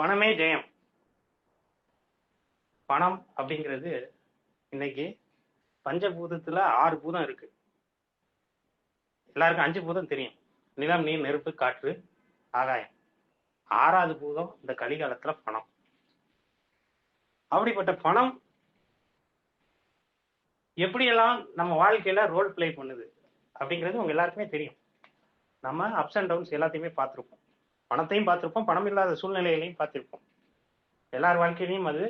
பணமே ஜெயம். பணம் அப்படிங்கிறது இன்னைக்கு பஞ்சபூதத்துல ஆறு பூதம் இருக்கு. எல்லாருக்கும் அஞ்சு பூதம் தெரியும். நிலம் நீர் நெருப்பு காற்று ஆகாயம். ஆறாவது பூதம் இந்த கலிகாலத்துல பணம். அப்படிப்பட்ட பணம் எப்படியெல்லாம் நம்ம வாழ்க்கையில ரோல் ப்ளே பண்ணுது அப்படிங்கிறது உங்க எல்லாருக்குமே தெரியும். நம்ம அப்ஸ் அண்ட் டவுன்ஸ் எல்லாத்தையுமே பார்த்துருப்போம். பணத்தையும் பார்த்துருப்போம் பணம் இல்லாத சூழ்நிலைகளையும் பார்த்துருப்போம். எல்லார் வாழ்க்கையிலையும் அது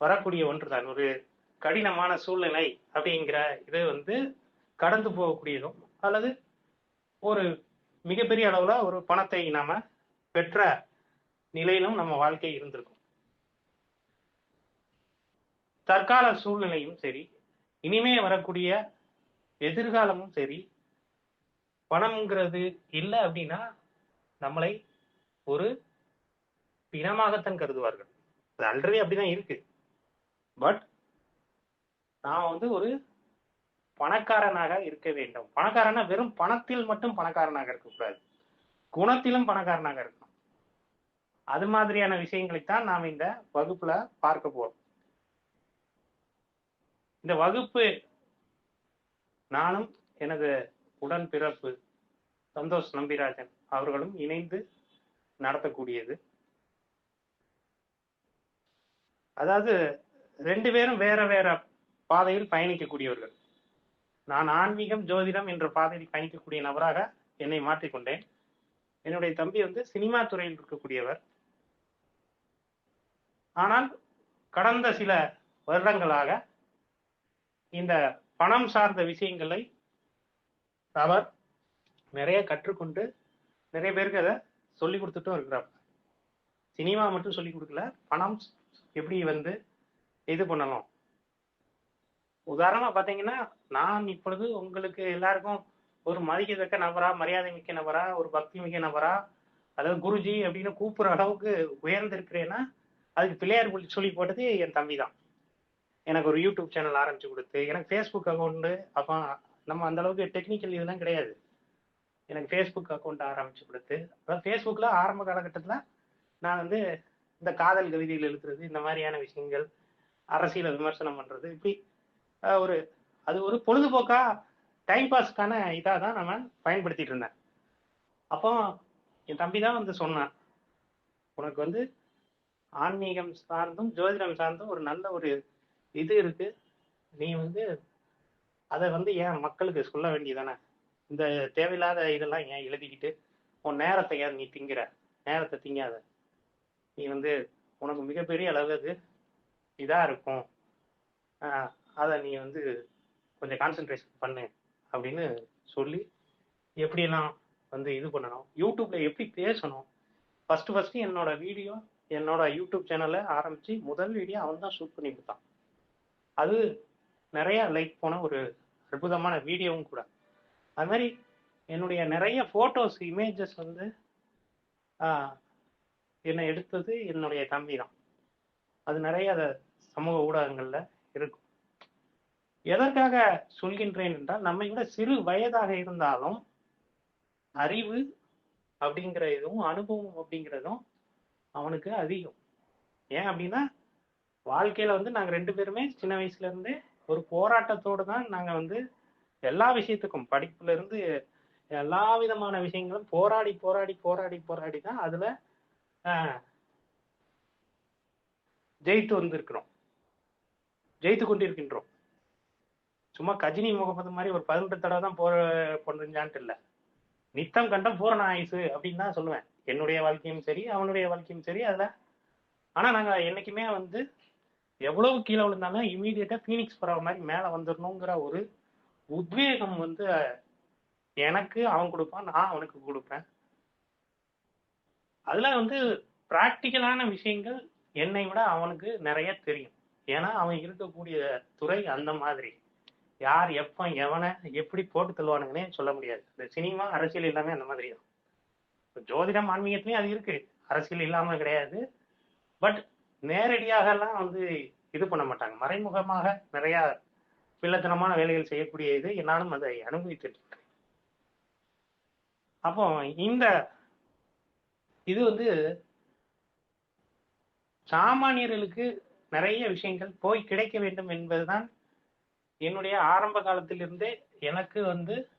வரக்கூடிய ஒன்று தான் ஒரு கடினமான சூழ்நிலை அப்படிங்கிற இது வந்து கடந்து போகக்கூடியதும் அல்லது ஒரு மிகப்பெரிய அளவில் ஒரு பணத்தை நாம பெற்ற நிலையிலும் நம்ம வாழ்க்கை இருந்திருக்கும். தற்கால சூழ்நிலையும் சரி இனிமே வரக்கூடிய எதிர்காலமும் சரி பணம்ங்கிறது இல்லை அப்படின்னா நம்மளை ஒரு பிணமாகத்தான் கருதுவார்கள். அது ஆல்ரெடி அப்படிதான் இருக்கு. பட் நான் வந்து ஒரு பணக்காரனாக இருக்க வேண்டும். பணக்காரனா வெறும் பணத்தில் மட்டும் பணக்காரனாக இருக்கக்கூடாது. குணத்திலும் பணக்காரனாக இருக்கணும். அது மாதிரியான விஷயங்களைத்தான் நாம் இந்த வகுப்புல பார்க்க போறோம். இந்த வகுப்பு நானும் எனது உடன் பிறப்பு சந்தோஷ் நம்பிராஜன் அவர்களும் இணைந்து நடத்தக்கூடியது. அதாவது ரெண்டு பேரும் வேற வேற பாதையில் பயணிக்கக்கூடியவர்கள். நான் ஆன்மீகம் ஜோதிடம் என்ற பாதையில் பயணிக்கக்கூடிய நபராக என்னை மாற்றிக்கொண்டேன். என்னுடைய தம்பி வந்து சினிமா துறையில் இருக்கக்கூடியவர். ஆனால் கடந்த சில வருடங்களாக இந்த பணம் சார்ந்த விஷயங்களை அவர் நிறைய கற்றுக்கொண்டு நிறைய பேருக்கு அதை சொல்லி கொடுத்துட்டும் இருக்கிறார் சினிமா மட்டும் சொல்லி கொடுக்கல. பணம் எப்படி வந்து இது பண்ணணும் உதாரணமா பாத்தீங்கன்னா நான் இப்பொழுது உங்களுக்கு எல்லாருக்கும் ஒரு மதிக்கத்தக்க நபரா மரியாதை மிக்க நபரா ஒரு பக்தி மிக்க நபரா அதாவது குருஜி அப்படின்னு கூப்பிடுற அளவுக்கு உயர்ந்திருக்கிறேன்னா அதுக்கு பிள்ளையார் புள்ளி சொல்லி போட்டது என் தம்பி தான் எனக்கு ஒரு யூடியூப் சேனல் ஆரம்பிச்சு கொடுத்து எனக்கு ஃபேஸ்புக் அக்கௌண்ட்டு அப்போ நம்ம அந்த அளவுக்கு டெக்னிக்கல் இதெல்லாம் கிடையாது. எனக்கு ஃபேஸ்புக் அக்கௌண்ட் ஆரம்பிச்சு கொடுத்து அதாவது ஃபேஸ்புக்கில் ஆரம்ப காலகட்டத்தில் நான் வந்து இந்த காதல் கவிதைகள் எழுதுறது இந்த மாதிரியான விஷயங்கள் அரசியலை விமர்சனம் பண்ணுறது இப்படி ஒரு அது ஒரு பொழுதுபோக்கா டைம் பாஸ்க்கான இதாக தான் நம்ம பயன்படுத்திட்டு இருந்தேன். அப்போ என் தம்பி தான் வந்து சொன்னான் உனக்கு வந்து ஆன்மீகம் சார்ந்தும் ஜோதிடம் சார்ந்தும் ஒரு நல்ல ஒரு இது இருக்கு. நீ வந்து அதை வந்து ஏன் மக்களுக்கு சொல்ல வேண்டியதானே இந்த தேவையில்லாத இதெல்லாம் ஏன் எழுதிக்கிட்டு உன் நேரத்தை ஏன் நீ திங்கிற? நேரத்தை திங்காத. நீ வந்து உனக்கு மிகப்பெரிய அளவு அது இதாக இருக்கும். அதை நீ வந்து கொஞ்சம் கான்சென்ட்ரேஷன் பண்ணு அப்படின்னு சொல்லி எப்படியெல்லாம் வந்து இது பண்ணணும்? யூடியூப்ல எப்படி பேசணும்? ஃபர்ஸ்ட் ஃபர்ஸ்ட் என்னோட வீடியோ என்னோட யூடியூப் சேனலை ஆரம்பிச்சு முதல் வீடியோ அவன் தான் ஷூட் பண்ணி கொடுத்தான். அது நிறைய லைக் போன ஒரு அற்புதமான வீடியோவும் கூட. அது மாதிரி என்னுடைய நிறைய ஃபோட்டோஸ் இமேஜஸ் வந்து என்னை எடுத்தது என்னுடைய தம்பி தான். அது நிறைய அதை சமூக ஊடகங்களில் இருக்கும். எதற்காக சொல்கின்றேன் என்றால் நம்மை விட சிறு வயதாக இருந்தாலும் அறிவு அப்படிங்கிற இதுவும் அனுபவம் அப்படிங்கிறதும் அவனுக்கு அதிகம். ஏன் அப்படின்னா வாழ்க்கையில வந்து நாங்கள் ரெண்டு பேருமே சின்ன வயசுல இருந்தே ஒரு போராட்டத்தோடு தான் நாங்கள் வந்து எல்லா விஷயத்துக்கும் படிப்புல இருந்து எல்லா விதமான விஷயங்களும் போராடி போராடி போராடி போராடி தான் அதுல ஜெயித்து வந்திருக்கிறோம். ஜெயித்து கொண்டிருக்கின்றோம். சும்மா கஜினி முகமது மாதிரி ஒரு பதினெட்டு தடவை தான் போற பண்ணுஞ்சான்ட்டு இல்லை. நித்தம் கண்டம் பூரண ஆயுசு அப்படின்னு தான் சொல்லுவேன். என்னுடைய வாழ்க்கையும் சரி அவனுடைய வாழ்க்கையும் சரி அதுல. ஆனா நாங்க என்னைக்குமே வந்து எவ்வளவு கீழே விழுந்தாலும் இமீடியட்டா ஃபீனிக்ஸ் பறவை மாதிரி மேல வந்துடணுங்கிற ஒரு உத்வேகம் வந்து எனக்கு அவன் கொடுப்பான் நான் அவனுக்கு கொடுப்பேன். அதுல வந்து பிராக்டிக்கலான விஷயங்கள் என்னை விட அவனுக்கு நிறைய தெரியும். ஏன்னா அவன் இருக்கக்கூடிய துறை அந்த மாதிரி. யார் எப்ப எவனை எப்படி போட்டு தள்ளுவானுங்கன்னே சொல்ல முடியாது. இந்த சினிமா அரசியல் எல்லாமே அந்த மாதிரி தான். ஜோதிடம் ஆன்மீகத்திலயும் அது இருக்கு. அரசியல் இல்லாம கிடையாது. பட் நேரடியாக எல்லாம் வந்து இது பண்ண மாட்டாங்க. மறைமுகமாக நிறைய பிள்ளைத்தனமான வேலைகள் செய்யக்கூடிய இது நானும் அதை அனுபவித்துட்டு இருக்கேன் அப்போ இந்த இது வந்து சாமானியர்களுக்கு நிறைய விஷயங்கள் போய் கிடைக்க வேண்டும் என்பதுதான் என்னுடைய ஆரம்ப காலத்திலிருந்தே எனக்கு வந்து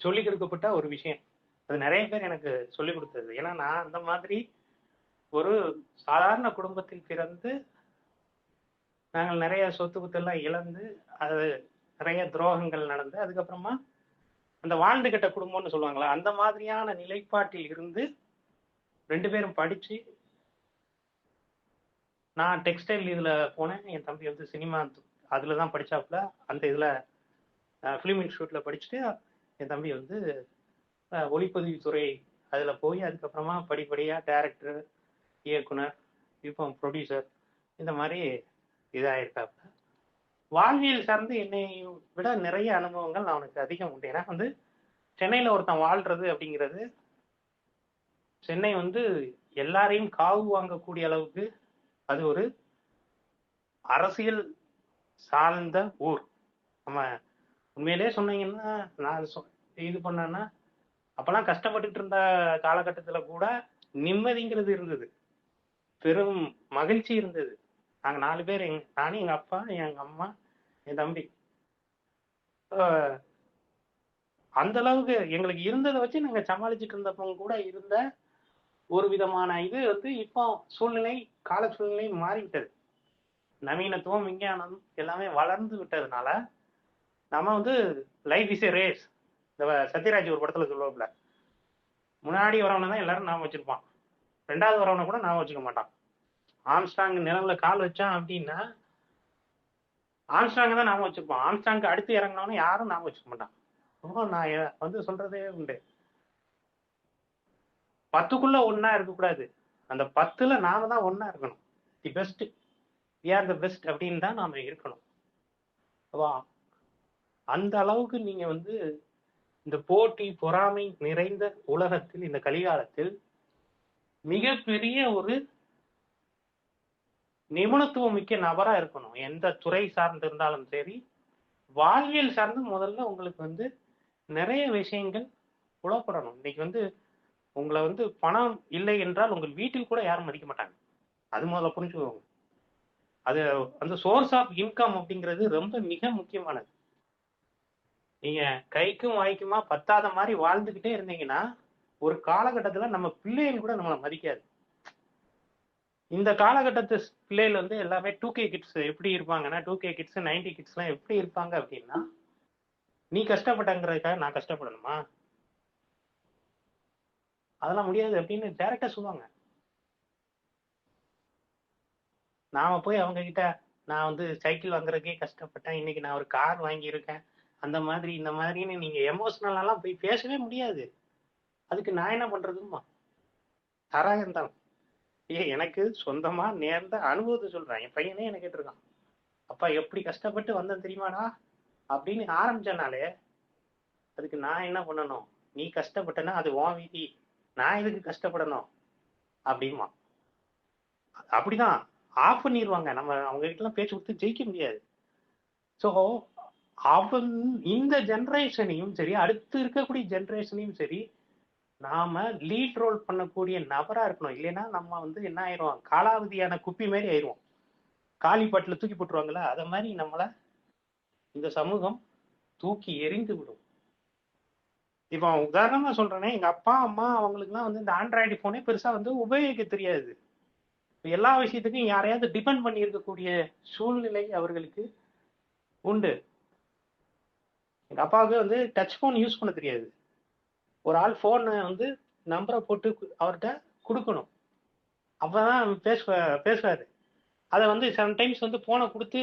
சொல்லிக் கொடுக்கப்பட்ட ஒரு விஷயம். அது நிறைய பேர் எனக்கு சொல்லிக் கொடுத்தது. ஏன்னா நான் அந்த மாதிரி ஒரு சாதாரண குடும்பத்தில் பிறந்து நாங்கள் நிறைய சொத்து குத்தெல்லாம் இழந்து அது நிறைய துரோகங்கள் நடந்து அதுக்கப்புறமா அந்த வாழ்ந்துகிட்ட குடும்பம்னு சொல்லுவாங்களா அந்த மாதிரியான நிலைப்பாட்டில் இருந்து ரெண்டு பேரும் படிச்சு நான் டெக்ஸ்டைல் இதுல போனேன் என் தம்பி வந்து சினிமா அதுல தான் படிச்சாப்புல அந்த இதுல ஃபிலிம் இன்ஸ்டியூட்ல படிச்சுட்டு என் தம்பி வந்து ஒளிப்பதிவுத்துறை அதுல போய் அதுக்கப்புறமா படிப்படியா டேரக்டர் இயக்குனர் இப்போ ப்ரொடியூசர் இந்த மாதிரி இதாயிருக்காப்ப வாழ்வியல் சார்ந்து என்னை விட நிறைய அனுபவங்கள் அவனுக்கு அதிகம் உண்டு. ஏன்னா வந்து சென்னையில ஒருத்தன் வாழ்றது அப்படிங்கிறது சென்னை வந்து எல்லாரையும் காவு வாங்கக்கூடிய அளவுக்கு அது ஒரு அரசியல் சார்ந்த ஊர். நம்ம உண்மையிலே சொன்னீங்கன்னா நான் சொ- இது பண்ணேன்னா அப்பெல்லாம் கஷ்டப்பட்டுட்டு இருந்த காலகட்டத்துல கூட நிம்மதிங்கிறது இருந்தது. பெரும் மகிழ்ச்சி இருந்தது. நாங்கள் நாலு பேர் எங் நானும் எங்கள் அப்பா எங்கள் அம்மா என் தம்பி. அந்த அளவுக்கு எங்களுக்கு இருந்ததை வச்சு நாங்கள் சமாளிச்சுட்டு இருந்தப்போ கூட இருந்த ஒரு விதமான இது வந்து இப்போ சூழ்நிலை கால சூழ்நிலை மாறிவிட்டது. நவீனத்துவம் விஞ்ஞானம் எல்லாமே வளர்ந்து விட்டதுனால நம்ம வந்து லைஃப் இஸ் ஏ ரேஸ் இந்த சத்யராஜ் ஒரு படத்துல சொல்லுவோம்ல முன்னாடி வரவனை தான் எல்லாரும் நான் வச்சிருப்பான். ரெண்டாவது வரவனை கூட நான் வச்சுக்க மாட்டான். ஆம்ஸ்டாங் நிலவுல கால் வச்சான் அப்படின்னா ஆம்ஸ்டாங் தான் நாம வச்சுப்போம் ஆம்ஸ்டாங்க்கு அடுத்து இறங்கினவன யாரும் நாம வச்சுக்க மாட்டான். ரொம்ப நான் வந்து சொல்றதே உண்டு. பத்துக்குள்ள ஒன்னா இருக்கக்கூடாது. அந்த பத்துல நாம தான் ஒன்னா இருக்கணும். The best we are the best அப்படின்னு தான் நாம இருக்கணும். வா அந்த அளவுக்கு நீங்க வந்து இந்த போட்டி பொறாமை நிறைந்த உலகத்தில் இந்த கலிகாலத்தில் மிகப்பெரிய ஒரு நிபுணத்துவம் மிக்க நபரா இருக்கணும். எந்த துறை சார்ந்து இருந்தாலும் சரி வாழ்வியல் சார்ந்து முதல்ல உங்களுக்கு வந்து நிறைய விஷயங்கள் புலப்படணும். இன்னைக்கு வந்து உங்களை வந்து பணம் இல்லை என்றால் உங்கள் வீட்டில் கூட யாரும் மதிக்க மாட்டாங்க. அது முதல்ல புரிஞ்சுக்கோங்க. அது அந்த சோர்ஸ் ஆஃப் இன்கம் அப்படிங்கிறது ரொம்ப மிக முக்கியமானது. நீங்க கைக்கும் வாய்க்குமா பத்தாத மாதிரி வாழ்ந்துகிட்டே இருந்தீங்கன்னா ஒரு காலகட்டத்துல நம்ம பிள்ளைகள் கூட நம்மளை மதிக்காது. இந்த காலகட்டத்து பிள்ளைகள் வந்து எல்லாமே டூ கே கிட்ஸ் எப்படி இருப்பாங்கன்னா two K kids ninety kids எல்லாம் எப்படி இருப்பாங்க அப்படின்னா நீ கஷ்டப்பட்டங்கிறதுக்காக நான் கஷ்டப்படணுமா? அதெல்லாம் முடியாது அப்படின்னு டேரக்டா சொல்லுவாங்க. நாம போய் அவங்க கிட்ட நான் வந்து சைக்கிள் வாங்குறதுக்கே கஷ்டப்பட்டேன். இன்னைக்கு நான் ஒரு கார் வாங்கியிருக்கேன். அந்த மாதிரி இந்த மாதிரின்னு நீங்க எமோஷனலாம் போய் பேசவே முடியாது. அதுக்கு நான் என்ன பண்றதுமா தராயம் எனக்கு சொந்தமா நேர்ந்த அனுபவத்தை சொல்றேன். என் பையனே என்ன கேட்டிருக்கான்? அப்பா எப்படி கஷ்டப்பட்டு வந்தேன் தெரியுமாடா? அப்படின்னு ஆரம்பிச்சனாலே அதுக்கு நான் என்ன பண்ணணும்? நீ கஷ்டப்பட்டனா அது உன் விதி. நான் எதுக்கு கஷ்டப்படணும்? அப்படிமா அப்படிதான் ஆஃப் பண்ணிடுவாங்க நம்ம அவங்க கிட்ட பேச்சு கொடுத்து ஜெயிக்க முடியாது. ஸோ அவன் இந்த ஜென்ரேஷனையும் சரி அடுத்து இருக்கக்கூடிய ஜென்ரேஷனையும் சரி நாம லீட் ரோல் பண்ணக்கூடிய நபரா இருக்கணும். இல்லைன்னா நம்ம வந்து என்ன ஆயிரும் காலாவதியான குப்பி மாதிரி ஆயிரும் காலிப்பாட்டில் தூக்கி போட்டுருவாங்களா அதை மாதிரி நம்மளை இந்த சமூகம் தூக்கி எறிந்து விடும். இப்போ உதாரணமா சொல்றேனே எங்க அப்பா அம்மா அவங்களுக்குலாம் வந்து இந்த ஆண்ட்ராய்டு போனே பெருசா வந்து உபயோகிக்க தெரியாது. எல்லா விஷயத்துக்கும் யாரையாவது டிபெண்ட் பண்ணி இருக்கக்கூடிய சூழ்நிலை அவர்களுக்கு உண்டு. எங்க அப்பாவுக்கு வந்து டச் ஃபோன் யூஸ் பண்ண தெரியாது. ஒரு ஆள் ஃபோனை வந்து நம்பரை போட்டு அவர்கிட்ட கொடுக்கணும். அப்பதான் பேசுவ பேசுவாரு. அதை வந்து சம்டைம்ஸ் வந்து ஃபோனை கொடுத்து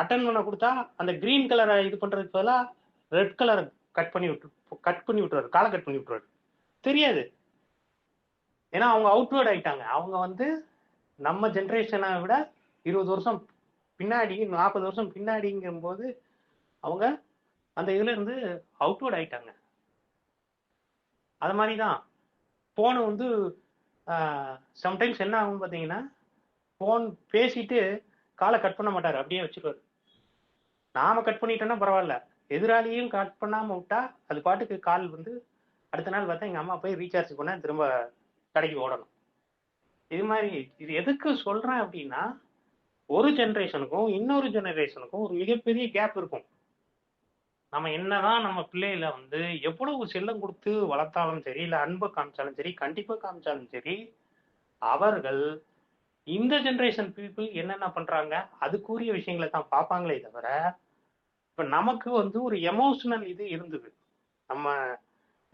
அட்டன் பண்ண கொடுத்தா அந்த கிரீன் கலரை இது பண்றதுக்கு பதிலாக ரெட் கலரை கட் பண்ணி விட்டு கட் பண்ணி விட்டுருவாரு. காலை கட் பண்ணி விட்டுருவாரு. தெரியாது. ஏன்னா அவங்க அவுட்வேர்ட் ஆயிட்டாங்க. அவங்க வந்து நம்ம ஜென்ரேஷனை விட இருபது வருஷம் பின்னாடி நாற்பது வருஷம் பின்னாடிங்கும்போது அவங்க அந்த இதுல இருந்து அவுட்வேர்ட் ஆயிட்டாங்க. அது மாதிரி தான் ஃபோனு வந்து சம்டைம்ஸ் என்ன ஆகும் பார்த்தீங்கன்னா ஃபோன் பேசிட்டு காலை கட் பண்ண மாட்டார். அப்படியே வச்சுருவார் நாம கட் பண்ணிட்டோம்னா பரவாயில்ல. எதிராளியும் கட் பண்ணாமல் விட்டா அது பாட்டுக்கு கால் வந்து அடுத்த நாள் பார்த்தா எங்கள் அம்மா போய் ரீசார்ஜ் பண்ண திரும்ப கடைக்கு ஓடணும். இது மாதிரி இது எதுக்கு சொல்கிறேன் அப்படின்னா ஒரு ஜெனரேஷனுக்கும் இன்னொரு ஜெனரேஷனுக்கும் ஒரு மிகப்பெரிய கேப் இருக்கும். நம்ம என்னதான் நம்ம பிள்ளைகளை வந்து எவ்வளவு செல்லம் கொடுத்து வளர்த்தாலும் சரி இல்ல அன்பை காமிச்சாலும் சரி கண்டிப்பா காமிச்சாலும் சரி அவர்கள் இந்த ஜென்ரேஷன் பீப்புள் என்னென்ன பண்றாங்க? அதுக்குரிய விஷயங்களை தான் பார்ப்பாங்களே தவிர இப்ப நமக்கு வந்து ஒரு எமோஷனல் இது இருந்தது. நம்ம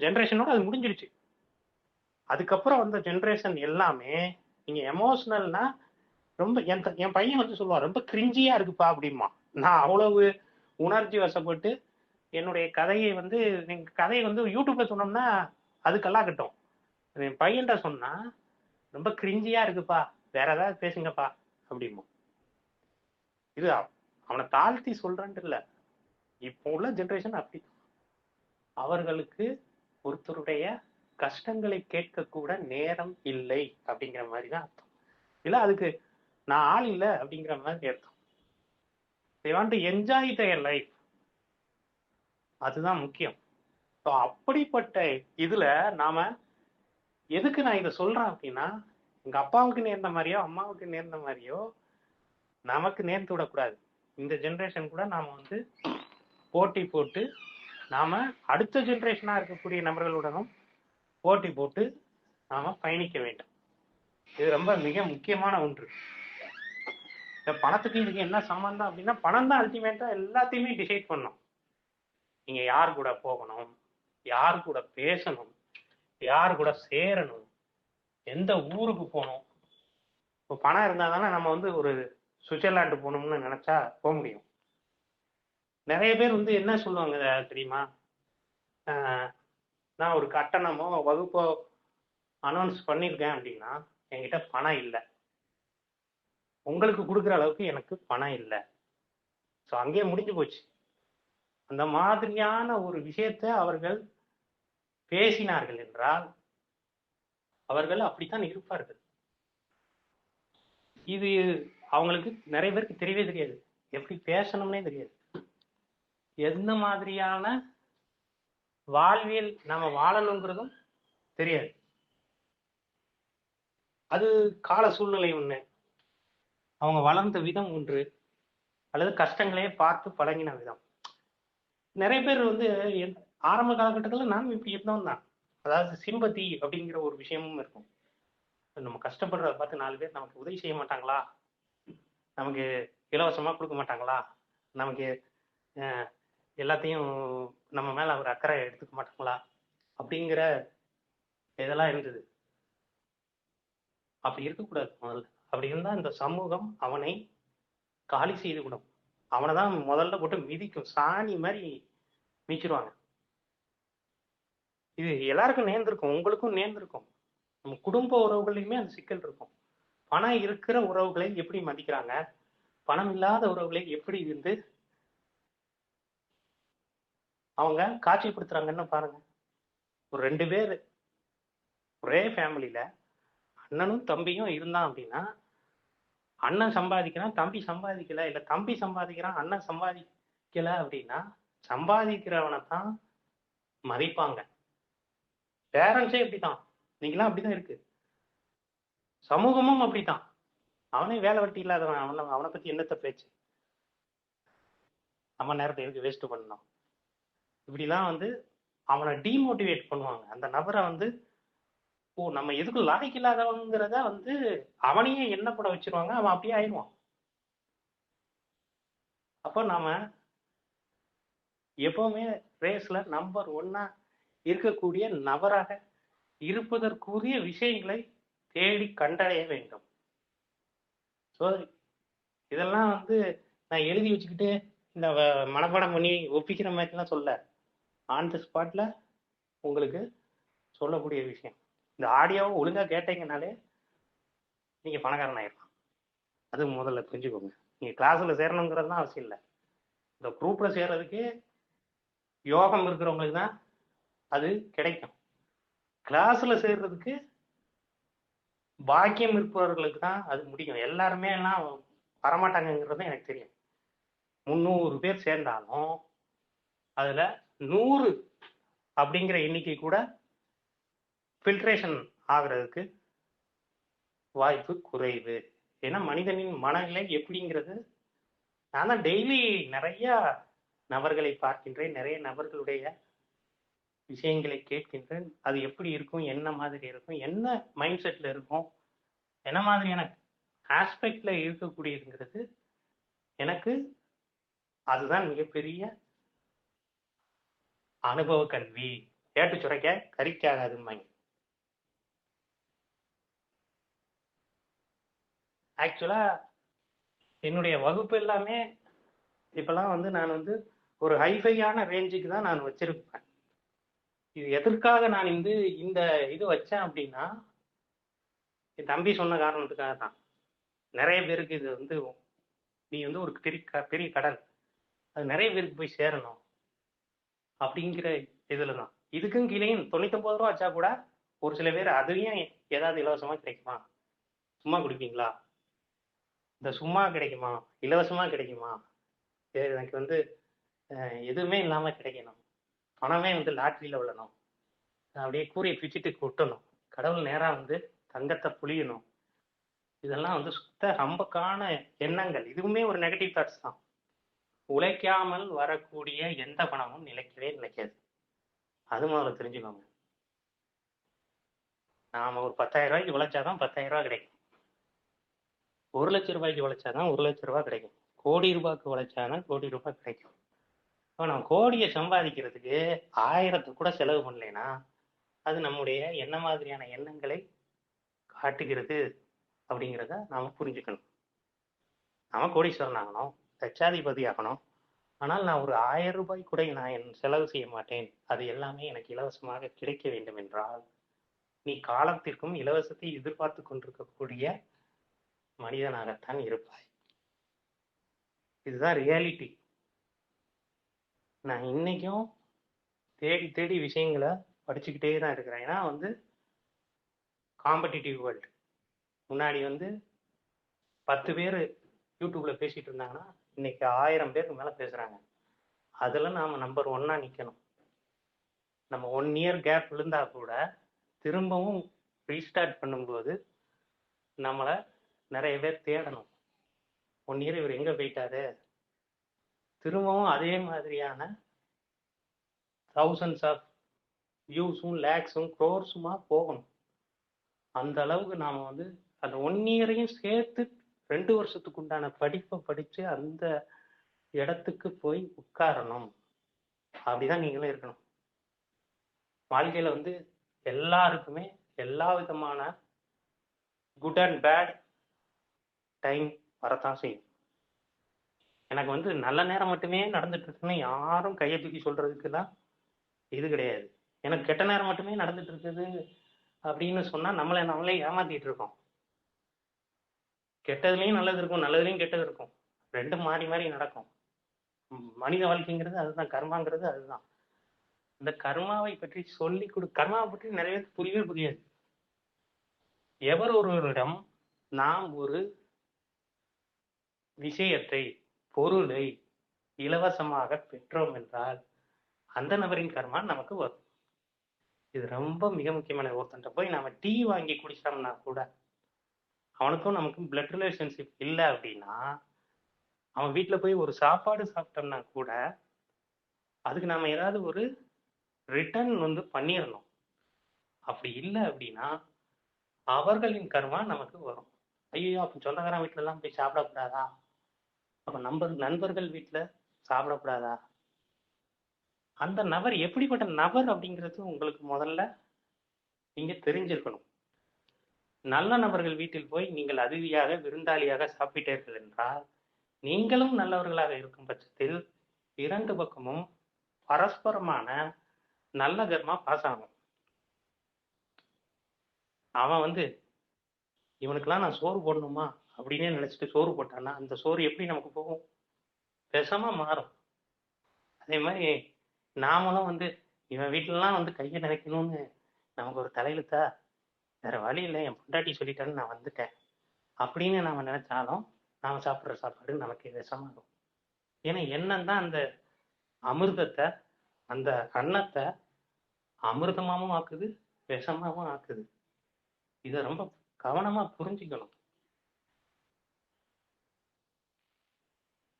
ஜென்ரேஷனோட அது முடிஞ்சிருச்சு. அதுக்கப்புறம் வந்த ஜென்ரேஷன் எல்லாமே நீங்க எமோஷனல்னா ரொம்ப என் என் பையன் வந்து சொல்லுவான் ரொம்ப கிரிஞ்சியா இருக்குப்பா அப்படிமா நான் அவ்வளவு உணர்ச்சி வசப்பட்டு என்னுடைய கதையை வந்து நீங்க கதையை வந்து யூடியூப்ல சொன்னோம்னா அதுக்கெல்லாம் கட்டும் என் பையன்கிட்ட சொன்னா ரொம்ப கிரிஞ்சியா இருக்குப்பா. வேற ஏதாவது பேசுங்கப்பா. அப்படிமோ இது அவனை தாழ்த்தி சொல்றேன்ட்டு இல்ல. இப்போ உள்ள ஜென்ரேஷன் அப்படி. அவர்களுக்கு ஒருத்தருடைய கஷ்டங்களை கேட்க கூட நேரம் இல்லை அப்படிங்கிற மாதிரி தான் அர்த்தம். இல்ல அதுக்கு நான் ஆள் இல்லை அப்படிங்கிற மாதிரி அர்த்தம். They want enjoy their life அதுதான் முக்கியம். ஸோ அப்படிப்பட்ட இதுல நாம எதுக்கு நான் இதை சொல்றேன் அப்படின்னா எங்க அப்பாவுக்கு நேர்ந்த மாதிரியோ அம்மாவுக்கு நேர்ந்த மாதிரியோ நமக்கு நேர்ந்து விடக்கூடாது. இந்த ஜென்ரேஷன் கூட நாம வந்து போட்டி போட்டு நாம அடுத்த ஜென்ரேஷனா இருக்கக்கூடிய நபர்களுடனும் போட்டி போட்டு நாம பயணிக்க வேண்டும். இது ரொம்ப மிக முக்கியமான ஒன்று. இந்த பணத்துக்கு இதுக்கு என்ன சம்பந்தம் அப்படின்னா பணம் தான் அல்டிமேட்டா எல்லாத்தையுமே டிசைட் பண்ணும். நீங்க யார் கூட போகணும்? யார் கூட பேசணும்? யார் கூட சேரணும்? எந்த ஊருக்கு போகணும்? இப்போ பணம் இருந்தால் தானே நம்ம வந்து ஒரு சுவிட்சர்லாந்து போகணும்னு நினைச்சா போக முடியும். நிறைய பேர் வந்து என்ன சொல்லுவாங்க தெரியுமா? ஆஹ் நான் ஒரு கட்டணமோ வகுப்போ அனௌன்ஸ் பண்ணியிருக்கேன் அப்படின்னா என்கிட்ட பணம் இல்லை. உங்களுக்கு கொடுக்குற அளவுக்கு எனக்கு பணம் இல்லை. ஸோ அங்கேயே முடிஞ்சு போச்சு. அந்த மாதிரியான ஒரு விஷயத்தை அவர்கள் பேசினார்கள் என்றால் அவர்கள் அப்படித்தான் இருப்பார்கள். இது அவங்களுக்கு நிறைய பேருக்கு தெரியவே தெரியாது. எப்படி பேசணும்னே தெரியாது. எந்த மாதிரியான வாழ்வியல் நாம வாழணுங்கிறதும் தெரியாது. அது கால சூழ்நிலை ஒண்ணு. அவங்க வளர்ந்த விதம் ஒன்று. அல்லது கஷ்டங்களே பார்த்து பழகின விதம். நிறைய பேர் வந்து ஆரம்ப காலகட்டத்தில் நானும் இப்படி இருந்தவன் தான் அதாவது சிம்பத்தி அப்படிங்கிற ஒரு விஷயமும் இருக்கும். நம்ம கஷ்டப்படுறத பார்த்து நாலு பேர் நமக்கு உதவி செய்ய மாட்டாங்களா? நமக்கு இலவசமா கொடுக்க மாட்டாங்களா? நமக்கு எல்லாத்தையும் நம்ம மேல ஒரு அக்கறை எடுத்துக்க மாட்டாங்களா? அப்படிங்கிற இதெல்லாம் இருந்தது. அப்படி இருக்கக்கூடாது முதல்ல. அப்படி இருந்தால் இந்த சமூகம் அவனை காலி செய்து விடும். அவனை தான் முதல்ல போட்டு மிதிக்கும். சாணி மாதிரி மிதிச்சிருவாங்க. இது எல்லாருக்கும் நேர்ந்திருக்கும். உங்களுக்கும் நேர்ந்திருக்கும். நம்ம குடும்ப உறவுகளையுமே அந்த சிக்கல் இருக்கும். பணம் இருக்கிற உறவுகளை எப்படி மதிக்கிறாங்க? பணம் இல்லாத உறவுகளை எப்படி இருந்து அவங்க காட்சிப்படுத்துறாங்கன்னு பாருங்க. ஒரு ரெண்டு பேர். ஒரே ஃபேமிலியில அண்ணனும் தம்பியும் இருந்தான் அப்படின்னா அண்ணன் சம்பாதிக்கிறான் தம்பி சம்பாதிக்கல இல்ல தம்பி சம்பாதிக்கிறான் அண்ணன் சம்பாதிக்கல அப்படின்னா சம்பாதிக்கிறவனை தான் மதிப்பாங்க. பேரண்ட்ஸே அப்படிதான் நீங்களாம் அப்படிதான் இருக்கு. சமூகமும் அப்படித்தான். அவனே வேலை வெட்டி இல்லாதவன் அவனை அவனை பத்தி என்னத்த பேச்சு? நம்ம நேரத்தை எதுக்கு வேஸ்ட் பண்ணணும்? இப்படிலாம் வந்து அவனை டீமோட்டிவேட் பண்ணுவாங்க. அந்த நபரை வந்து ஓ நம்ம எதுக்கு லாய்க்கு இல்லாதவங்கிறத வந்து அவனையே என்ன பட வச்சிருவாங்க? அவன் அப்படியே ஆயிடுவான். அப்போ நாம எப்பவுமே ரேஸ்ல நம்பர் ஒன்னா இருக்கக்கூடிய நபராக இருப்பதற்குரிய விஷயங்களை தேடி கண்டடைய வேண்டும். ஸோ இதெல்லாம் வந்து நான் எழுதி வச்சுக்கிட்டு இந்த மனப்பாடம் பண்ணி ஒப்பிக்கிற மாதிரிலாம் சொல்ல. ஆன் த ஸ்பாட்ல உங்களுக்கு சொல்லக்கூடிய விஷயம். இந்த ஆடியோவை ஒழுங்காக கேட்டீங்கனாலே நீங்கள் பணக்காரன் ஆயிடலாம். அது முதல்ல புரிஞ்சுக்கோங்க. நீங்கள் கிளாஸில் சேரணுங்கிறது தான் அவசியம் இல்லை. இந்த குரூப்பில் சேர்றதுக்கு யோகம் இருக்கிறவங்களுக்கு தான் அது கிடைக்கும். கிளாஸில் சேர்றதுக்கு பாக்கியம் இருப்பவர்களுக்கு தான் அது முடியும். எல்லாருமே எல்லாம் வரமாட்டாங்கங்கிறது எனக்கு தெரியும். முந்நூறு பேர் சேர்ந்தாலும் அதில் நூறு அப்படிங்கிற எண்ணிக்கை கூட ஃபில்ட்ரேஷன் ஆகிறதுக்கு வாய்ப்பு குறைவு. ஏன்னா மனிதனின் மனநிலை எப்படிங்கிறது? நான் தான் டெய்லி நிறைய நபர்களை பார்க்கின்றேன். நிறைய நபர்களுடைய விஷயங்களை கேட்கின்றேன். அது எப்படி இருக்கும்? என்ன மாதிரி இருக்கும்? என்ன மைண்ட் செட்ல இருக்கும்? என்ன மாதிரியான ஆஸ்பெக்ட்ல இருக்கக்கூடியதுங்கிறது எனக்கு அதுதான் மிகப்பெரிய அனுபவ கல்வி. ஏட்டு சுரைக்க கறிக்காகாதும்பாங்க ஆக்சுவலா என்னுடைய வகுப்பு எல்லாமே இப்பெல்லாம் வந்து நான் வந்து ஒரு ஹைஃபையான ரேஞ்சுக்கு தான் நான் வச்சிருப்பேன். இது எதற்காக நான் வந்து இந்த இது வச்சேன் அப்படின்னா என் தம்பி சொன்ன காரணத்துக்காக தான். நிறைய பேருக்கு இது வந்து நீ வந்து ஒரு பெரிய க- பெரிய கடல். அது நிறைய பேருக்கு போய் சேரணும். அப்படிங்கிற இதுல தான். இதுக்கும் கீழேயும் தொண்ணூத்தொம்பது ரூபா வச்சா கூட ஒரு சில பேர் அதையும் ஏதாவது இலவசமா கிடைக்குமா? சும்மா குடிப்பீங்களா? இந்த சும்மா கிடைக்குமா? இலவசமா கிடைக்குமா? சரி, எனக்கு வந்து எதுவுமே இல்லாம கிடைக்கணும். பணமே வந்து லாட்ரியில விழணும். அப்படியே கூரையை பிச்சுட்டு கொட்டணும். கடவுள் நேரா வந்து தங்கத்தை புளியணும் இதெல்லாம் வந்து சுத்த ரம்பக்கான எண்ணங்கள். இதுவுமே ஒரு நெகட்டிவ் தாட்ஸ் தான். உழைக்காமல் வரக்கூடிய எந்த பணமும் நிலைக்கவே நிலைக்காது. அது முதல்ல தெரிஞ்சுக்கோங்க. நாம ஒரு பத்தாயிரம் ரூபாய்க்கு உழைச்சாதான் பத்தாயிரம் ரூபாய் கிடைக்கும். ஒரு லட்சம் ரூபாய்க்கு உழைச்சாதான் ஒரு லட்ச ரூபாய் கிடைக்கும். கோடி ரூபாய்க்கு உழைச்சாதான் கோடி ரூபாய் கிடைக்கும். இப்போ நம்ம கோடியை சம்பாதிக்கிறதுக்கு ஆயிரத்தை கூட செலவு பண்ணலைன்னா அது நம்முடைய என்ன மாதிரியான எண்ணங்களை காட்டுகிறது அப்படிங்கிறத நாம் புரிஞ்சுக்கணும். நாம கோடீஸ்வரன் ஆகணும் லட்சாதிபதி ஆகணும். ஆனால் நான் ஒரு ஆயிரம் ரூபாய் கூட நான் என் செலவு செய்ய மாட்டேன். அது எல்லாமே எனக்கு இலவசமாக கிடைக்க வேண்டும் என்றால் நீ காலத்திற்கும் இலவசத்தை எதிர்பார்த்து கொண்டிருக்கக்கூடிய மனிதனாகத்தான் இருப்பாய். இதுதான் ரியாலிட்டி நான் இன்னைக்கும் தேடி தேடி விஷயங்களை படிச்சுக்கிட்டே தான் இருக்கிறேன். ஏன்னா வந்து காம்படிட்டிவ் வேர்ல்டு முன்னாடி வந்து பத்து பேர் யூடியூப்ல பேசிட்டு இருந்தாங்கன்னா இன்னைக்கு ஆயிரம் பேருக்கு மேல பேசுறாங்க. அதுல நாம நம்பர் ஒன்னா நிக்கணும். நம்ம ஒன் இயர் கேப் விழுந்தா கூட திரும்பவும் ரீஸ்டார்ட் பண்ணும்போது நம்மளை நிறைய பேர் தேடணும். ஒன் இயர் இவர் எங்க போயிட்டாரு? திரும்பவும் அதே மாதிரியான தௌசண்ட்ஸ் ஆஃப் வியூஸும் லேக்ஸும் க்ரோர்ஸுமா போகணும். அந்த அளவுக்கு நாம் வந்து அந்த ஒன் இயரையும் சேர்த்து ரெண்டு வருஷத்துக்கு உண்டான படிப்பை படித்து அந்த இடத்துக்கு போய் உட்காரணும். அப்படிதான் நீங்களும் இருக்கணும். வாழ்க்கையில் வந்து எல்லாருக்குமே எல்லா விதமான குட் அண்ட் பேட் டைம் வரத்தான் செய்யும் எனக்கு வந்து நல்ல நேரம் மட்டுமே நடந்துட்டு இருக்குன்னு யாரும் கையை தூக்கி சொல்றதுக்குலாம் இது கிடையாது. எனக்கு கெட்ட நேரம் மட்டுமே நடந்துட்டு இருக்குது அப்படின்னு சொன்னா நம்மளை நம்மளே ஏமாத்திட்டு இருக்கோம். கெட்டதுலயும் நல்லது இருக்கும் நல்லதுலயும் கெட்டது இருக்கும். ரெண்டும் மாறி மாறி நடக்கும். மனித வாழ்க்கைங்கிறது அதுதான் கர்மாங்கிறது அதுதான். இந்த கர்மாவை பற்றி சொல்லி கொடு கர்மாவை பற்றி நிறைய பேருக்கு புரியவே புரியாது. எவர் ஒருவரிடம் நாம் ஒரு விஷயத்தை பொருளை இலவசமாக பெற்றோம் என்றால் அந்த நபரின் கர்மா நமக்கு வரும். இது ரொம்ப மிக முக்கியமான ஒருத்தன்ட்ட போய் நாம டீ வாங்கி குடிச்சோம்னா கூட அவனுக்கும் நமக்கும் பிளட் ரிலேஷன்ஷிப் இல்லை அப்படின்னா அவன் வீட்டில் போய் ஒரு சாப்பாடு சாப்பிட்டோம்னா கூட அதுக்கு நாம ஏதாவது ஒரு ரிட்டர்ன் வந்து பண்ணிடணும் அப்படி இல்லை அப்படின்னா அவர்களின் கர்மா நமக்கு வரும். ஐயோ அப்ப சொந்தக்காரன் வீட்டுல எல்லாம் போய் சாப்பிடக்கூடாதா? அப்ப நண்பர் நண்பர்கள் வீட்டுல சாப்பிடக்கூடாதா? அந்த நபர் எப்படிப்பட்ட நபர் அப்படிங்கிறது உங்களுக்கு முதல்ல நீங்க தெரிஞ்சிருக்கணும். நல்ல நபர்கள் வீட்டில் போய் நீங்கள் அதிதியாக விருந்தாளியாக சாப்பிட்டீர்கள் என்றால் நீங்களும் நல்லவர்களாக இருக்கும் பட்சத்தில் இரண்டு பக்கமும் பரஸ்பரமான நல்ல கர்மா பாஸ் ஆகும். அவன் வந்து இவனுக்கெல்லாம் நான் சோறு போடணுமா? அப்படின்னே நினைச்சிட்டு சோறு போட்டான்னா அந்த சோறு எப்படி நமக்கு போகும்? விஷமா மாறும். அதே மாதிரி நாமளும் வந்து இவன் வீட்டிலலாம் வந்து கையை நினைக்கணும்னு நமக்கு ஒரு தலையெழுத்தா வேற வழி இல்லை என் பொண்டாட்டி சொல்லிட்டான்னு நான் வந்துட்டேன். அப்படின்னு நாம நினைச்சாலும் நாம சாப்பிட்ற சாப்பாடு நமக்கு விஷமாகும் ஏன்னா எண்ணம் தான் அந்த அமிர்தத்தை அந்த அன்னத்தை அமிர்தமாகவும் ஆக்குது விஷமாகவும் ஆக்குது. இதை ரொம்ப கவனமா புரிஞ்சுக்கணும்.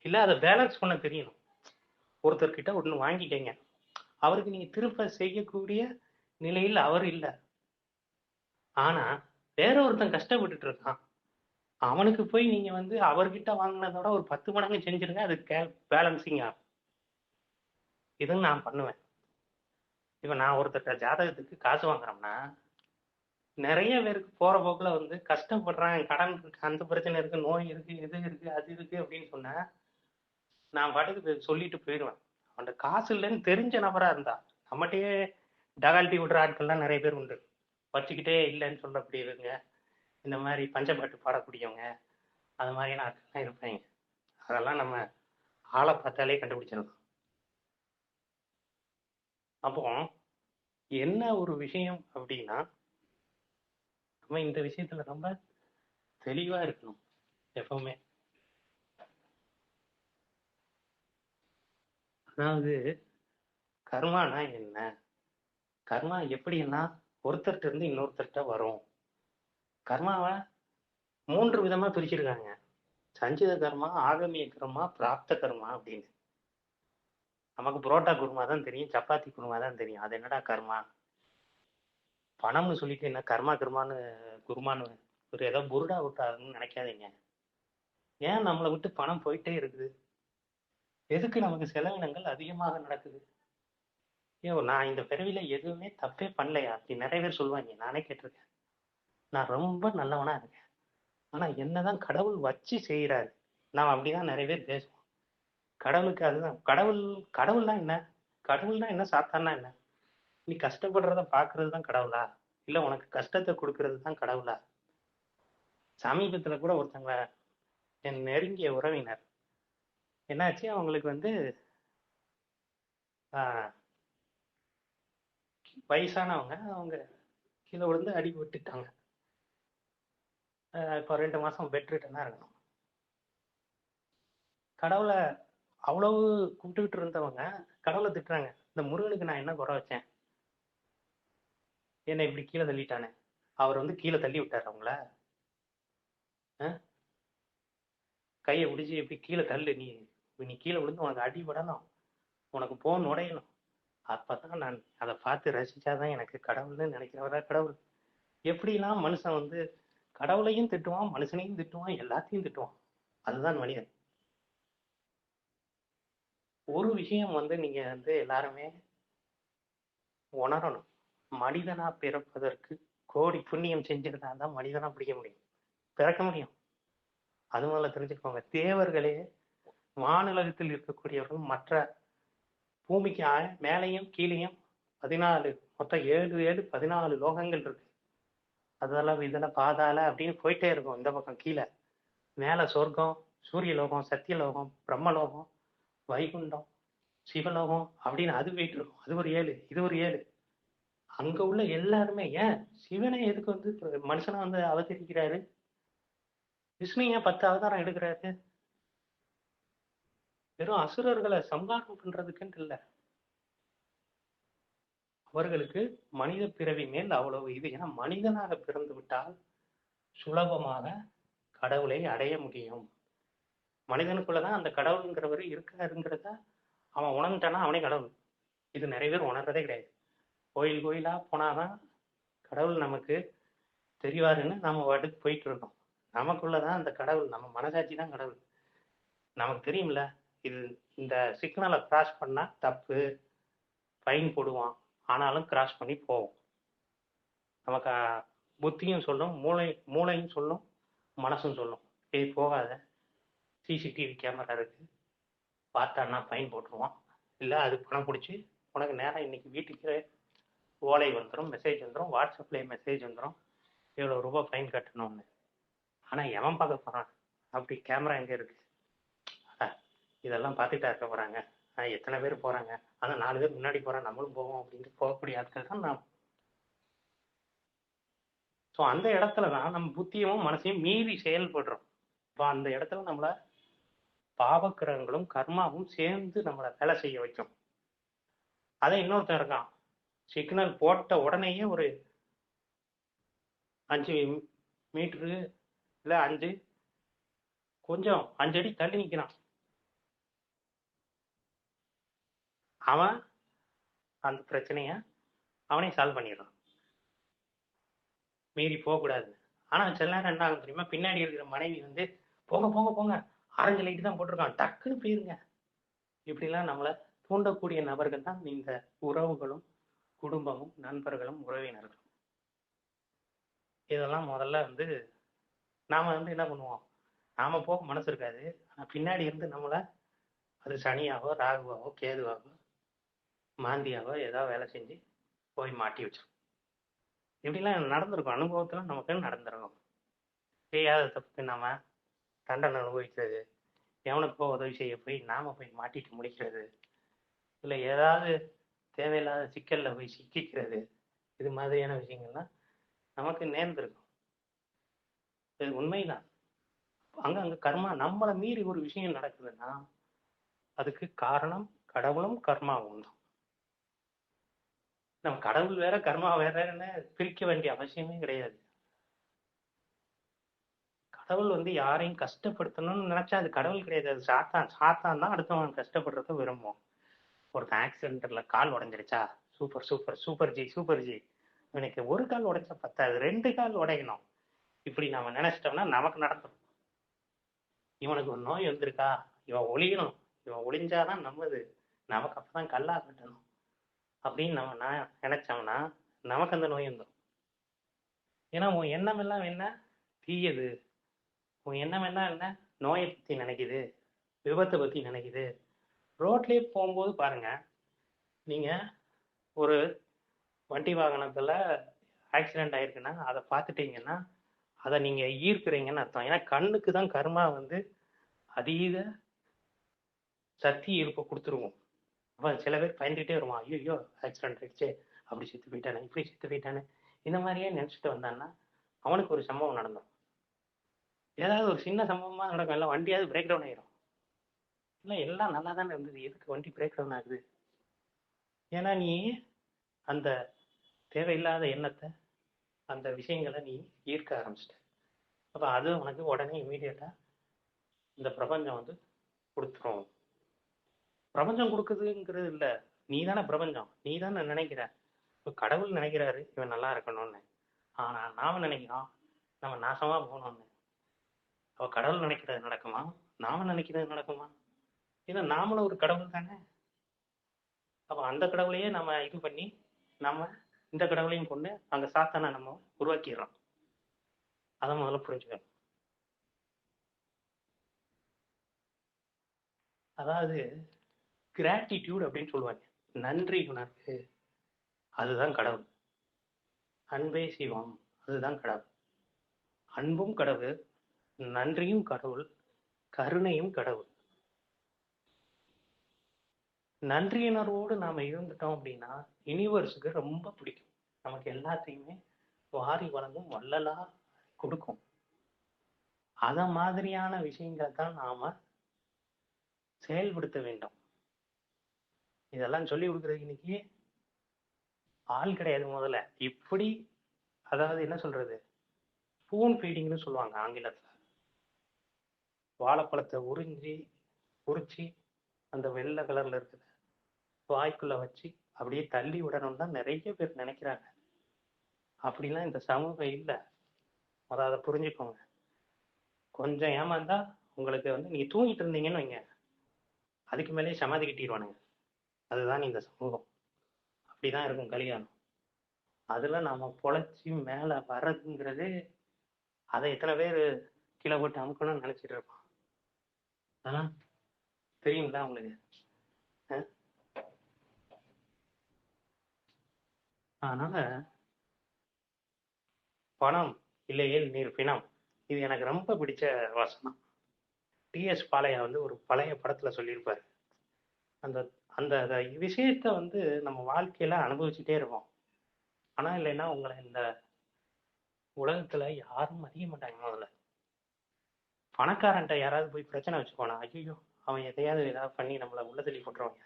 இல்லை அதை பேலன்ஸ் பண்ண தெரியணும். ஒருத்தர்கிட்ட ஒன்று வாங்கிக்கங்க. அவருக்கு நீங்கள் திரும்ப செய்யக்கூடிய நிலையில் அவர் இல்லை. ஆனால் வேற ஒருத்தன் கஷ்டப்பட்டுட்டு இருக்கான். அவனுக்கு போய் நீங்க வந்து அவர்கிட்ட வாங்கினதோட ஒரு பத்து மடங்கு செஞ்சிருங்க அது பேலன்சிங் ஆகும். இதுன்னு நான் பண்ணுவேன். இப்போ நான் ஒருத்தர்கிட்ட ஜாதகத்துக்கு காசு வாங்குறோம்னா நிறைய பேருக்கு போற போக்குல வந்து கஷ்டப்படுறான் கடன் இருக்கு அந்த பிரச்சனை இருக்கு நோய் இருக்கு இது இருக்கு அது இருக்கு அப்படின்னு சொன்னா நான் பாட்டுக்கு சொல்லிட்டு போயிடுவேன். அவன்கிட்ட காசு இல்லைன்னு தெரிஞ்ச நபரா இருந்தா நம்மகிட்டயே டகால்ட்டி விடுற ஆட்கள்லாம் நிறைய பேர் உண்டு. வச்சுக்கிட்டே இல்லைன்னு சொல்லக்கூடியவங்க இந்த மாதிரி பஞ்சப்பாட்டு பாடக்கூடியவங்க அது மாதிரியான ஆட்கள்லாம் இருப்பாங்க. அதெல்லாம் நம்ம ஆளை பார்த்தாலே கண்டுபிடிச்சிடலாம். அப்போ என்ன ஒரு விஷயம் அப்படின்னா நம்ம இந்த விஷயத்துல ரொம்ப தெளிவா இருக்கணும் எப்பவுமே. அதாவது கர்மானா என்ன? கர்மா எப்படின்னா ஒருத்தர்கிட்ட இருந்து இன்னொருத்தர்கிட்ட வரும். கர்மாவை மூன்று விதமா பிரிச்சிருக்காங்க. சஞ்சித கர்மா ஆகமிய கர்மா பிராப்த கர்மா அப்படின்னு. நமக்கு புரோட்டா குருமா தான் தெரியும் சப்பாத்தி குருமா தான் தெரியும். அது என்னடா கர்மா? பணம்னு சொல்லிட்டு என்ன கர்மா கர்மான்னு குருமான்னு ஒரு ஏதோ புருடா விட்டாருன்னு நினைக்காதீங்க. ஏன் நம்மளை விட்டு பணம் போயிட்டே இருக்குது? எதுக்கு நமக்கு செலவினங்கள் அதிகமாக நடக்குது? ஐயோ நான் இந்த பிறவில எதுவுமே தப்பே பண்ணலையா? அப்படி நிறைய பேர் சொல்லுவாங்க நானே கேட்டிருக்கேன். நான் ரொம்ப நல்லவனா இருக்கேன். ஆனா என்னதான் கடவுள் வச்சு செய்யறாரு நாம் அப்படிதான் நிறைய பேர் பேசுவோம். கடவுளுக்கு அதுதான். கடவுள் கடவுள்னா என்ன? கடவுள்னா என்ன? சாத்தானா என்ன? நீ கஷ்டப்படுறத பாக்குறது தான் கடவுளா? இல்ல உனக்கு கஷ்டத்தை கொடுக்கறது தான் கடவுளா? சமீபத்துல கூட ஒருத்தங்க என் நெருங்கிய உறவினர் என்னாச்சு? அவங்களுக்கு வந்து வயசானவங்க. அவங்க கீழே விழுந்து அடி விட்டுட்டாங்க. இப்போ ரெண்டு மாதம் பெட்ரிட்டனாக இருக்கணும். கடவுளை அவ்வளவு கும்பிட்டுக்கிட்டு இருந்தவங்க கடவுளை திட்டுறாங்க. இந்த முருகனுக்கு நான் என்ன குறை வச்சேன்? என்னை இப்படி கீழே தள்ளிட்டானே. அவர் வந்து கீழே தள்ளி விட்டார் அவங்கள. கையை பிடிச்சி இப்படி கீழே தள்ளு நீ நீ கீழே விழுந்து உனக்கு அடிபடணும் உனக்கு போன் உடையணும் அப்பதான் நான் அதை பார்த்து ரசிச்சாதான் எனக்கு கடவுள்னு நினைக்கிறவரா கடவுள். எப்படிலாம் மனுஷன் வந்து கடவுளையும் திட்டுவான் மனுஷனையும் திட்டுவான் எல்லாத்தையும் திட்டுவான். அதுதான் மனிதன் ஒரு விஷயம் வந்து நீங்க வந்து எல்லாருமே உணரணும். மனிதனா பிறப்பதற்கு கோடி புண்ணியம் செஞ்சிருந்தா தான் மனிதனா பிடிக்க முடியும். பிறக்க முடியும். அது முதல்ல தெரிஞ்சுக்கோங்க. தேவர்களே வானுலகத்தில் இருக்கக்கூடியவர்கள் மற்ற பூமிக்கு ஆ- மேலேயும் கீழேயும் பதினாலு மொத்தம் ஏழு ஏழு பதினாலு லோகங்கள் இருக்கு. அதெல்லாம் இதெல்லாம் பாதாள அப்படின்னு போயிட்டே இருக்கும் இந்த பக்கம் கீழே. மேலே சொர்க்கம் சூரிய லோகம் சத்தியலோகம் பிரம்மலோகம் வைகுண்டம் சிவலோகம் அப்படின்னு அது போயிட்டு இருக்கும். அது ஒரு ஏழு இது ஒரு ஏழு. அங்க உள்ள எல்லாருமே ஏன்? சிவனை எதுக்கு வந்து மனுஷனை வந்து அவதரிக்கிறாரு? விஷ்ணு ஏன் பத்து அவதாரம் எடுக்கிறாரு. வெறும் அசுரர்களை சம்ஹாரம் பண்றதுக்குன்ட்டு இல்ல. அவர்களுக்கு மனித பிறவி மேல் அவ்வளவு இது. ஏன்னா மனிதனாக பிறந்து விட்டால் சுலபமாக கடவுளை அடைய முடியும். மனிதனுக்குள்ளதான் அந்த கடவுளுங்கிறவர் இருக்காருங்கிறத அவன் உணர்ந்துட்டானா அவனே கடவுள். இது நிறைய பேர் உணர்றதே கிடையாது. கோயில் கோயிலா போனாதான் கடவுள் நமக்கு தெரிவாருன்னு நம்ம வாட்டுக்கு போயிட்டு இருக்கோம். நமக்குள்ளதான் அந்த கடவுள் நம்ம மனசாட்சி தான் கடவுள். நமக்கு தெரியும்ல இது இந்த சிக்னலை கிராஸ் பண்ணா தப்பு ஃபைன் போடுவான். ஆனாலும் கிராஸ் பண்ணி போவோம். நமக்கு புத்தியும் சொல்லும் மூளை மூளையும் சொல்லும் மனசும் சொல்லும். ஏய் போகாத. சிசிடிவி கேமரா இருக்கு. பார்த்தான்னா ஃபைன் போட்டுருவான். இல்லை அது பணம் பிடிச்சி உனக்கு நேரம் இன்னைக்கு வீட்டுக்கு ஓலை வந்துடும் மெசேஜ் வந்துடும் வாட்ஸ்அப்லேயே மெசேஜ் வந்துடும் இவ்வளோ ரூபாய் ஃபைன் கட்டணும்னு. ஆனால் எவன் பார்க்க போகிறான் அப்படி கேமரா எங்கே இருக்கு? இதெல்லாம் பார்த்துட்டா இருக்க போகிறாங்க எத்தனை பேர் போகிறாங்க ஆனா நாலு பேர் முன்னாடி போகிறோம் நம்மளும் போவோம் அப்படின்ட்டு போகக்கூடிய ஆட்கள் தான் நாம். ஸோ அந்த இடத்துல தான் நம்ம புத்தியும் மனசையும் மீறி செயல்படுறோம். இப்போ அந்த இடத்துல நம்மள பாவக்கிரகங்களும் கர்மாவும் சேர்ந்து நம்மளை வேலை செய்ய வைக்கும். அதை இன்னொருத்தன் இருக்கான். சிக்னல் போட்ட உடனேயே ஒரு அஞ்சு மீட்ரு இல்லை அஞ்சு. கொஞ்சம் அஞ்சு அடி தள்ளி நிற்கிறான் அவன் அந்த பிரச்சனைய அவனே சால்வ் பண்ணிடுறான். மீறி போகக்கூடாது. ஆனா சில நேரம் என்ன ஆகும் தெரியுமா? பின்னாடி இருக்கிற மனைவி வந்து போங்க போங்க போங்க. ஆரஞ்சு லைட்டு தான் போட்டிருக்கான். டக்குன்னு போயிருங்க. இப்படிலாம் நம்மளை தூண்டக்கூடிய நபர்கள் தான் இந்த உறவுகளும் குடும்பமும் நண்பர்களும் உறவினர்களும். இதெல்லாம் முதல்ல வந்து நாம வந்து என்ன பண்ணுவோம்? நாம போக மனசு இருக்காது. ஆனா பின்னாடி இருந்து நம்மள அது சனியாவோ ராகுவாவோ கேதுவாவோ மாந்தியாவோ ஏதோ வேலை செஞ்சு போய் மாட்டி வச்சிருக்கோம் இப்படிலாம் நடந்திருக்கும். அனுபவத்துல நமக்கு நடந்திருக்கும்? செய்யாத தப்புக்கு நாம தண்டனை அனுபவிக்கிறது எவனுக்கோ உதவி செய்ய போய் நாம போய் மாட்டிட்டு முடிக்கிறது இல்லை ஏதாவது தேவையில்லாத சிக்கல்ல போய் சிக்கிக்கிறது இது மாதிரியான விஷயங்கள்லாம் நமக்கு நேர்ந்திருக்கும். இது உண்மைதான். அங்க அங்க கர்மா நம்மளை மீறி ஒரு விஷயம் நடக்குதுன்னா அதுக்கு காரணம் கடவுளும் கர்மாவும் தான். நம்ம கடவுள் வேற கர்மா வேறன்னு பிரிக்க வேண்டிய அவசியமே கிடையாது. கடவுள் வந்து யாரையும் கஷ்டப்படுத்தணும்னு நினைச்சா அது கடவுள் கிடையாது. அது சாத்தான். சாத்தான் தான் அடுத்தவன் கஷ்டப்படுறத விரும்பும். ஒருத்தன் ஆக்சிடென்ட்ல கால் உடஞ்சிருச்சா? Super super super ji super ji. எனக்கு ஒரு கால் உடைச்சா பத்தாது. ரெண்டு கால் உடையணும். இப்படி நாம நினைச்சிட்டோம்னா நமக்கு நடக்கும். இவனுக்கு ஒரு நோய் வந்திருக்கா? இவன் ஒளியணும். இவன் ஒளிஞ்சாதான் நம்மது நமக்கு அப்பதான் கல்லா கட்டணும். அப்படின்னு நம்ம நான் நினைச்சோம்னா நமக்கு அந்த நோய் வந்துடும் ஏன்னா உன் எண்ணம் எல்லாம் என்ன? தீயது. உன் எண்ணம் எல்லாம் என்ன? நோயை பத்தி நினைக்குது. விபத்தை பத்தி நினைக்குது. ரோட்லயே போகும்போது பாருங்க. நீங்க ஒரு வண்டி வாகனத்துல ஆக்சிடென்ட் ஆயிருக்குன்னா அதை பார்த்துட்டீங்கன்னா அதை நீங்க ஈர்க்கிறீங்கன்னு அர்த்தம். ஏன்னா கண்ணுக்கு தான் கர்மா வந்து அதீத சக்தி ஈர்ப்பை கொடுத்துருவோம். அப்போ சில பேர் பயந்துகிட்டே வருவான் ஐயோ ஆக்சிடென்ட் ஆயிடுச்சு அப்படி செத்து போயிட்டானே இப்படி செத்து போயிட்டானே. இந்த மாதிரியே நினச்சிட்டு வந்தான்னா அவனுக்கு ஒரு சம்பவம் நடந்தோம் ஏதாவது ஒரு சின்ன சம்பவமாக நடக்கும். இல்லை வண்டியாவது பிரேக் டவுன் ஆயிரும். இல்லை எல்லாம் நல்லா தானே இருந்தது. எதுக்கு வண்டி பிரேக் டவுன் ஆகுது? ஏன்னா நீ அந்த தேவையில்லாத எண்ணத்தை அந்த விஷயங்களை நீ ஈர்க்க ஆரம்பிச்சிட்ட. அப்போ அது உனக்கு உடனே இமீடியட்டாக இந்த பிரபஞ்சம் வந்து கொடுத்துரும். பிரபஞ்சம் கொடுக்குதுங்கிறது இல்ல. நீ தானே பிரபஞ்சம். நீ தானே நினைக்கிற. இப்போ கடவுள் நினைக்கிறாரு இவன் நல்லா இருக்கணும்னு. ஆனா நாம நினைக்கிறோம் நம்ம நாசமா போகணும்னு அவ கடவுள் நினைக்கிறது நடக்குமா? நாம நினைக்கிறது நடக்குமா? ஏன்னா நாமளும் ஒரு கடவுள் தானே. அப்ப அந்த கடவுளையே நம்ம இது பண்ணி நம்ம இந்த கடவுளையும் கொண்டு அங்க சாத்தானை நம்ம உருவாக்கிடுறோம். அதை முதல்ல புரிஞ்சுக்கணும். அதாவது கிராட்டிடியூட் அப்படின்னு சொல்லுவாங்க. நன்றி உணர்வு. அதுதான் கடவுள். அன்பே சிவம். அதுதான் கடவுள். அன்பும் கடவுள் நன்றியும் கடவுள் கருணையும் கடவுள். நன்றியுணர்வோடு நாம இருந்துட்டோம் அப்படின்னா யூனிவர்ஸுக்கு ரொம்ப பிடிக்கும். நமக்கு எல்லாத்தையுமே வாரி வழங்கும் வள்ளலா கொடுக்கும். அத மாதிரியான விஷயங்களை தான் நாம செயல்படுத்த வேண்டும். இதெல்லாம் சொல்லி கொடுக்குறதுக்கு இன்னைக்கு ஆள் கிடையாது முதல்ல. இப்படி அதாவது என்ன சொல்றது? ஃபோன் ஃபீடிங்னு சொல்லுவாங்க ஆங்கிலத்துல. வாழைப்பழத்தை உறிஞ்சி உரிச்சு அந்த வெள்ளை கலர்ல இருக்குது. வாய்க்குள்ள வச்சு அப்படியே தள்ளி விடணும் தான் நிறைய பேர் நினைக்கிறாங்க. அப்படிலாம் இந்த சமூகம் இல்லை. முதல்ல அதை புரிஞ்சுக்கோங்க. கொஞ்சம் ஏமாந்தா உங்களுக்கு வந்து நீங்க தூங்கிட்டு இருந்தீங்கன்னு வைங்க. அதுக்கு மேலேயே சமாதி கட்டிடுவானுங்க. அதுதான் இந்த சமூகம். அப்படிதான் இருக்கும் கல்யாணம். அதுல நாம பொழைச்சி மேல வர்றதுங்கிறது அதை எத்தனை பேர் கீழே போட்டு அமுக்கணும்னு நினைச்சிட்டு இருப்பான். அதெல்லாம் தெரியுங்களா உங்களுக்கு? அதனால பணம் இல்லையேல் நீர் பிணம். இது எனக்கு ரொம்ப பிடிச்ச வசனம். டிஎஸ் பாளையா வந்து ஒரு பழைய படத்துல சொல்லியிருப்பாரு. அந்த அந்த விஷயத்த வந்து நம்ம வாழ்க்கையில அனுபவிச்சுட்டே இருப்போம். ஆனா இல்லைன்னா உங்களை இந்த உலகத்துல யாரும் அறிய மாட்டாங்க முதல்ல. பணக்காரன்ட்ட யாராவது போய் பிரச்சனை வச்சுக்கோனா ஐயோ அவன் எதையாவது ஏதாவது பண்ணி நம்மளை உள்ள தள்ளி போட்டுருவாங்க.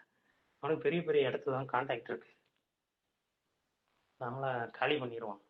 அவனுக்கு பெரிய பெரிய இடத்துல தான் கான்டாக்ட் இருக்கு. நம்மளை காலி பண்ணிடுவான்